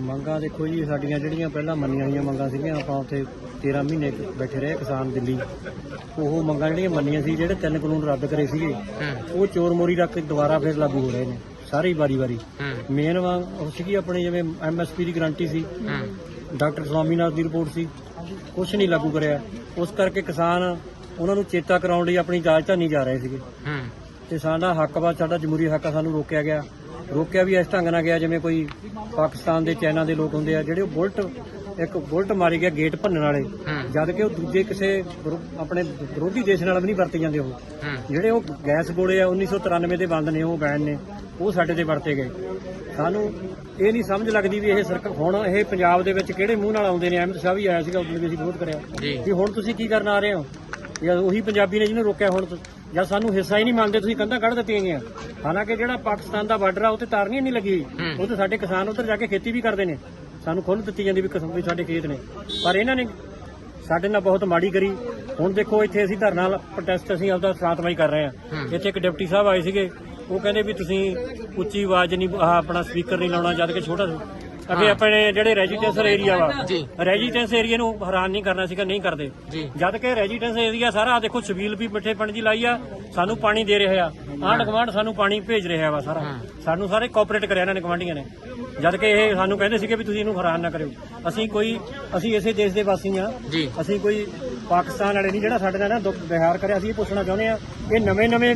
ਮੰਗਾਂ ਦੇਖੋ ਜੀ ਸਾਡੀਆਂ ਜਿਹੜੀਆਂ ਪਹਿਲਾਂ ਮੰਨੀਆਂ ਹੋਈਆਂ ਮੰਗਾਂ ਸੀਗੀਆਂ ਆਪਾਂ ਉੱਥੇ 13 ਮਹੀਨੇ ਬੈਠੇ ਰਹੇ ਕਿਸਾਨ ਦਿੱਲੀ। ਉਹ ਮੰਗਾਂ ਜਿਹੜੀਆਂ ਮੰਨੀਆਂ ਸੀ ਜਿਹੜੇ ਤਿੰਨ ਕਾਨੂੰਨ ਰੱਦ ਕਰੇ ਸੀਗੇ ਉਹ ਚੋਰ ਮੋਰੀ ਰੱਖ ਕੇ ਦੁਬਾਰਾ ਫਿਰ ਲਾਗੂ ਹੋ ਰਹੇ ਨੇ ਸਾਰੀ ਵਾਰੀ ਵਾਰੀ। ਹੂੰ। ਮੇਨ ਵਾਂਗ ਉਹ ਸੀਗੀ ਆਪਣੀ ਜਿਵੇਂ ਐਮਐਸਪੀ ਦੀ ਗਾਰੰਟੀ ਸੀ ਡਾਕਟਰ ਸਵਾਮੀਨਾਥਨ ਦੀ ਰਿਪੋਰਟ ਸੀ ਕੁਝ ਨਹੀਂ ਲਾਗੂ ਕਰਿਆ। ਉਸ ਕਰਕੇ ਕਿਸਾਨ ਉਹਨਾਂ ਨੂੰ ਚੇਤਾ ਕਰਾਉਣ ਲਈ ਆਪਣੀ ਨਹੀਂ ਜਾ ਰਹੇ ਸੀਗੇ। ਤੇ ਸਾਡਾ ਹੱਕ ਵਾ ਸਾਡਾ ਜਮਹੂਰੀ ਹੱਕ ਆ ਸਾਨੂੰ ਰੋਕਿਆ ਗਿਆ। ਰੋਕਿਆ ਵੀ ਇਸ ਢੰਗ ਨਾਲ ਗਿਆ ਜਿਵੇਂ ਕੋਈ ਪਾਕਿਸਤਾਨ ਦੇ ਚਾਈਨਾ ਦੇ ਲੋਕ ਹੁੰਦੇ ਆ ਜਿਹੜੇ ਉਹ ਬੁਲਟ ਇੱਕ ਬੁਲਟ ਮਾਰੀ ਗਿਆ ਗੇਟ ਭੰਨਣ ਵਾਲੇ। ਜਦ ਕਿ ਉਹ ਦੂਜੇ ਕਿਸੇ ਆਪਣੇ ਵਿਰੋਧੀ ਦੇਸ਼ ਨਾਲ ਵੀ ਨਹੀਂ ਵਰਤੇ ਜਾਂਦੇ ਉਹ। ਜਿਹੜੇ ਉਹ ਗੈਸ ਗੋਲੇ ਆ 1993 ਦੇ ਬੰਦ ਨੇ ਉਹ ਬੈਨ ਨੇ ਉਹ ਸਾਡੇ ਤੇ ਵਰਤੇ ਗਏ। ਸਾਨੂੰ ਇਹ ਨਹੀਂ ਸਮਝ ਲੱਗਦੀ ਵੀ ਇਹ ਸਰਕਾਰ ਹੁਣ ਇਹ ਪੰਜਾਬ ਦੇ ਵਿੱਚ ਕਿਹੜੇ ਮੂੰਹ ਨਾਲ ਆਉਂਦੇ ਨੇ? ਅਹਿਮਦ ਸ਼ਾਹ ਵੀ ਆਇਆ ਸੀਗਾ ਉਦੋਂ ਵੀ ਅਸੀਂ ਵਿਰੋਧ ਕਰਿਆ। ਜੀ। ਵੀ ਹੁਣ ਤੁਸੀਂ ਕੀ ਕਰਨ ਆ ਰਹੇ ਹੋ? ਜਾਂ ਉਹੀ ਪੰਜਾਬੀ ਨੇ ਜਿਹਨੂੰ ਰੋਕਿਆ ਹੁਣ ਜਾਂ ਸਾਨੂੰ ਹਿੱਸਾ ਹੀ ਨਹੀਂ ਮੰਨਦੇ ਤੁਸੀਂ ਕੰਧਾਂ ਕੱਢ ਦਿੱਤੀਆਂ ਗਈਆਂ। ਹਾਲਾਂਕਿ ਜਿਹੜਾ ਪਾਕਿਸਤਾਨ ਦਾ ਬਾਰਡਰ ਆ ਉਹ ਤੇ ਤਾਰਨੀ ਨਹੀਂ ਲੱਗੀ। ਹੂੰ। ਉਹ ਤੇ ਸਾਡੇ ਕਿਸਾਨ ਉੱਧਰ ਜਾ ਕੇ ਖੇਤੀ ਵੀ ਕਰਦੇ ਨੇ। ਸਾਨੂੰ ਖੁੱਲ੍ਹ ਦਿੱਤੀ ਜਾਂਦੀ ਵੀ ਕਿਸਮ ਵੀ ਸਾਡੇ ਖੇਤ ਨੇ। ਪਰ ਇਹਨਾਂ ਨੇ ਸਾਡੇ ਨਾਲ ਬਹੁਤ ਮਾੜੀ ਕਰੀ। ਹੁਣ ਦੇਖੋ ਇੱਥੇ ਅਸੀਂ ਧਰਨਾ ਪ੍ਰੋਟੈਸਟ ਅਸੀਂ ਆਪਦਾ ਸ਼ਾਂਤਮਈ ਕਰ ਰਹੇ ਹਾਂ। ਇੱਥੇ ਇੱਕ ਡਿਪਟੀ ਸਾਹਿਬ ਆਏ ਸੀਗੇ। ਉਹ ਕਹਿੰਦੇ ਵੀ ਤੁਸੀਂ ਉੱਚੀ ਆਵਾਜ਼ ਨਹੀਂ ਆਪਣਾ ਸਪੀਕਰ ਨਹੀਂ ਲਾਉਣਾ ਜਦ ਕਿ ਛੋਟਾ ਅੱਗੇ ਆਪਣੇ ਜਿਹੜੇ ਰੈਜ਼ੀਡੈਂਸ਼ੀਅਲ ਏਰੀਆ ਵਾ ਰੈਜ਼ੀਡੈਂਸ ਏਰੀਆ ਨੂੰ ਹੈਰਾਨ ਨਹੀਂ ਕਰਨਾ ਸੀਗਾ ਨਹੀਂ ਕਰਦੇ। ਜਦ ਕਿ ਰੈਜ਼ੀਡੈਂਸ ਏਰੀਆ ਸਾਰਾ ਦੇਖੋ ਛਬੀਲ ਵੀ ਮਿੱਠੇ ਪਾਣੀ ਦੀ ਲਾਈ ਆ ਸਾਨੂੰ ਪਾਣੀ ਦੇ ਰਿਹਾ ਆ। ਆਂਢ ਗੁਆਂਢ ਸਾਨੂੰ ਪਾਣੀ ਭੇਜ ਰਿਹਾ ਵਾ ਸਾਰਾ। ਸਾਨੂੰ ਸਾਰੇ ਕੋਆਪਰੇਟ ਕਰਿਆ ਇਹਨਾਂ ਨੇ ਗਵਾਂਢੀਆਂ ਨੇ। ਜਦ ਕਿ ਇਹ ਸਾਨੂੰ ਕਹਿੰਦੇ ਸੀਗੇ ਵੀ ਤੁਸੀਂ ਇਹਨੂੰ ਹੈਰਾਨ ਨਾ ਕਰਿਓ। ਅਸੀਂ ਕੋਈ ਅਸੀਂ ਇਸੇ ਦੇਸ਼ ਦੇ ਵਾਸੀ ਆ। ਅਸੀਂ ਕੋਈ ਪਾਕਿਸਤਾਨ ਵਾਲੇ ਨਹੀਂ ਜਿਹੜਾ ਸਾਡੇ ਨਾਲ ਨਾ ਦੁੱਖ ਵਿਹਾਰ ਕਰਿਆ ਅਸੀਂ ਇਹ ਪੁੱਛਣਾ ਚਾਹੁੰਦੇ ਆ। ਇਹ ਨਵੇਂ ਨਵੇਂ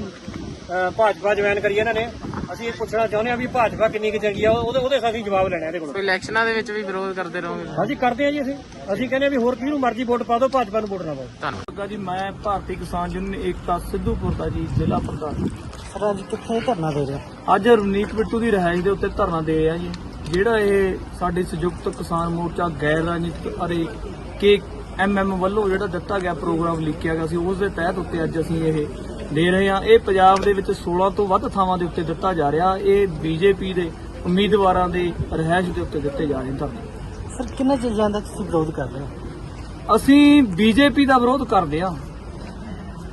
ਭਾਜਪਾ ਜੁਆਇਨ ਕਰੀ ਇਹਨਾਂ ਨੇ। ਅਸੀਂ ਇਹ ਪੁੱਛਣਾ ਚਾਹੁੰਦੇ ਆ ਵੀ ਭਾਜਪਾ ਕਿੰਨੀ ਕੁ ਚੰਗੀ ਆ ਉਹਦੇ ਉਹਦੇ ਅਸੀਂ ਜਵਾਬ ਲੈਣਾ ਇਹਦੇ ਕੋਲ। ਇਲੈਕਸ਼ਨਾਂ ਦੇ ਵਿੱਚ ਵੀ ਵਿਰੋਧ ਕਰਦੇ ਰਹੋਗੇ? ਹਾਂਜੀ ਕਰਦੇ ਆ ਜੀ ਅਸੀਂ। ਅਸੀਂ ਕਹਿੰਦੇ ਆ ਵੀ ਹੋਰ ਕਿਹਨੂੰ ਮਰਜ਼ੀ ਵੋਟ ਪਾ ਦਿਓ ਭਾਜਪਾ ਨੂੰ ਵੋਟ ਨਾ ਪਾਓ। ਧੰਨਵਾਦ। ਜੀ ਮੈਂ ਭਾਰਤੀ ਕਿਸਾਨ ਯੂਨੀਅਨ ਏਕਤਾ ਸਿੱਧੂਪੁਰ ਦਾ ਜੀ ਜ਼ਿਲ੍ਹਾ ਪ੍ਰਧਾਨ। ਸਰ ਅੱਜ ਕਿੱਥੇ ਧਰਨਾ ਦੇ ਰਹੇ ਅੱਜ ਰਵਨੀਤ ਬਿੱਟੂ ਦੀ ਰਿਹਾਇਸ਼ ਦੇ ਉੱਤੇ ਧਰਨਾ ਦੇ ਰਿਹਾ ਜੀ। ਜਿਹੜਾ ਇਹ ਸਾਡੇ ਸੰਯੁਕਤ ਕਿਸਾਨ ਮੋਰਚਾ ਗੈਰ ਰਾਜਨੀਤਿਕ ਅਰੇ ਕੇ ਐਮਐਮ ਵੱਲੋਂ ਜਿਹੜਾ ਦਿੱਤਾ ਗਿਆ ਪ੍ਰੋਗਰਾਮ ਲਿਖਿਆ ਗਿਆ ਸੀ ਉਸ ਦੇ ਤਹਿਤ ਉੱਤੇ ਅੱਜ ਅਸੀਂ ਇਹ ਦੇ ਰਹੇ ਹਾਂ। ਇਹ ਪੰਜਾਬ ਦੇ ਵਿੱਚ 16 ਤੋਂ ਵੱਧ ਥਾਵਾਂ ਦੇ ਉੱਤੇ ਦਿੱਤਾ ਜਾ ਰਿਹਾ। ਇਹ ਬੀਜੇਪੀ ਦੇ ਉਮੀਦਵਾਰਾਂ ਦੇ ਰਿਹਾਇਸ਼ ਦੇ ਉੱਤੇ ਦਿੱਤੇ ਜਾ ਰਹੇ ਧਰਨੇ। ਸਰ ਕਿੰਨਾ ਚੀਜ਼ਾਂ ਦਾ ਤੁਸੀਂ ਵਿਰੋਧ ਕਰ ਰਹੇ ਹੋ? ਅਸੀਂ ਬੀਜੇਪੀ ਦਾ ਵਿਰੋਧ ਕਰਦੇ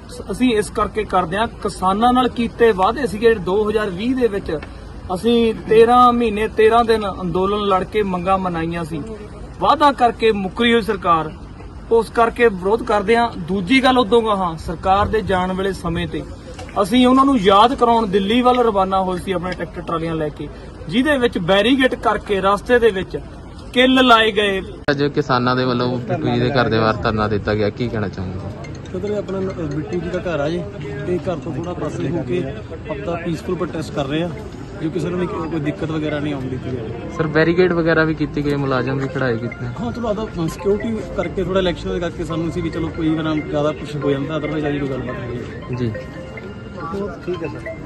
ਸ- ਅਸੀਂ ਇਸ ਕਰਕੇ ਕਰਦੇ ਹਾਂ ਕਿਸਾਨਾਂ ਨਾਲ ਕੀਤੇ ਵਾਅਦੇ ਸੀਗੇ 2020 ਦੇ ਵਿੱਚ। ਅਸੀਂ 13 ਮਹੀਨੇ 13 ਦਿਨ ਅੰਦੋਲਨ ਲੜ ਕੇ ਮੰਗਾਂ ਮਨਾਈਆਂ ਸੀ। ਵਾਅਦਾ ਕਰਕੇ ਮੁੱਕਰੀ ਹੋਈ ਸਰਕਾਰ। ਉਸ ਕਰਕੇ ਵਿਰੋਧ ਕਰਦੇ ਹਾਂ। ਦੂਜੀ ਗੱਲ ਉਦੋਂ ਹਾਂ ਸਰਕਾਰ ਦੇ ਜਾਣ ਵੇਲੇ ਸਮੇਂ ਤੇ। ਅਸੀਂ ਉਹਨਾਂ ਨੂੰ ਯਾਦ ਕਰਾਉਣ ਦਿੱਲੀ ਵੱਲ ਰਵਾਨਾ ਹੋਏ ਸੀ ਆਪਣੇ ਟਰੈਕਟਰ ਟਰਾਲੀਆਂ ਲੈ ਕੇ ਜਿਹਦੇ ਵਿੱਚ ਬੈਰੀਗੇਟ ਕਰਕੇ ਰਸਤੇ ਦੇ ਵਿੱਚ ਕਿੱਲ ਲਾਏ ਗਏ। ਅੱਜ ਕਿਸਾਨਾਂ ਦੇ ਵੱਲੋਂ ਬਿੱਟੂ ਜੀ ਦੇ ਘਰ ਦੇ ਬਾਹਰ ਧਰਨਾ ਦਿੱਤਾ ਗਿਆ। ਕੀ ਕਹਿਣਾ ਚਾਹੁੰਦੇ ਉਧਰ ਆਪਣਾ ਬਿੱਟੂ ਜੀ ਦਾ ਘਰ ਆ ਜੀ। ਤੇ ਘਰ ਤੋਂ ਥੋੜਾ ਪਾਸੇ ਹੋ ਕੇ ਆਪਦਾ ਪੀਸਫੁਲ ਪ੍ਰੋਟੈਸਟ ਕਰ ਰਹੇ ਆ ਜੋ ਕਿਸੇ ਨੂੰ ਵੀ ਕੋਈ ਦਿੱਕਤ ਵਗੈਰਾ ਨਹੀਂ ਦਿੱਤੀ ਜਾਵੇ ਸਰ ਬੈਰੀਕੇਡ ਵਗੈਰਾ ਵੀ ਕੀਤੀ ਗਈ ਮੁਲਾਜ਼ਮ ਵੀ ਖੜਾਏ ਕੀਤੇ। ਹਾਂ ਚਲੋ ਆਦਾ ਸਿਕਿਉਰਿਟੀ ਕਰਕੇ ਥੋੜਾ ਇਲੈਕਸ਼ਨ ਦੇ ਕਰਕੇ ਸਾਨੂੰ ਸੀ ਵੀ ਚਲੋ ਕੋਈ ਨਾ ਜ਼ਿਆਦਾ ਕੁਝ ਹੋ ਜਾਂਦਾ ਅਦਰਵਾਈਜ਼ ਅਜੀ ਕੋਈ ਗੱਲਬਾਤ ਨਹੀਂ ਜੀ। ਠੀਕ ਹੈ ਸਰ।